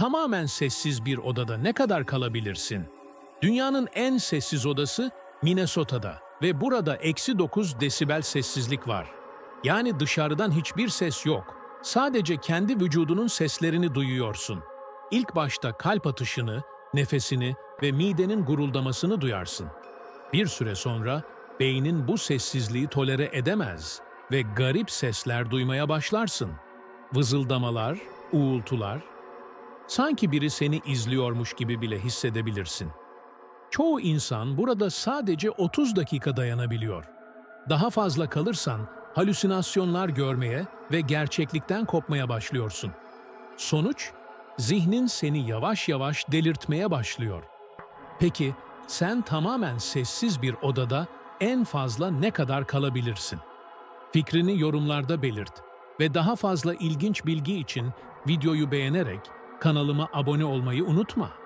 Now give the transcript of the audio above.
tamamen sessiz bir odada ne kadar kalabilirsin? Dünyanın en sessiz odası Minnesota'da ve burada eksi 9 desibel sessizlik var. Yani dışarıdan hiçbir ses yok. Sadece kendi vücudunun seslerini duyuyorsun. İlk başta kalp atışını, nefesini ve midenin guruldamasını duyarsın. Bir süre sonra beynin bu sessizliği tolere edemez ve garip sesler duymaya başlarsın. Vızıldamalar, uğultular, sanki biri seni izliyormuş gibi bile hissedebilirsin. Çoğu insan burada sadece 30 dakika dayanabiliyor. Daha fazla kalırsan halüsinasyonlar görmeye ve gerçeklikten kopmaya başlıyorsun. Sonuç, zihnin seni yavaş yavaş delirtmeye başlıyor. Peki sen tamamen sessiz bir odada en fazla ne kadar kalabilirsin? Fikrini yorumlarda belirt ve daha fazla ilginç bilgi için videoyu beğenerek kanalıma abone olmayı unutma.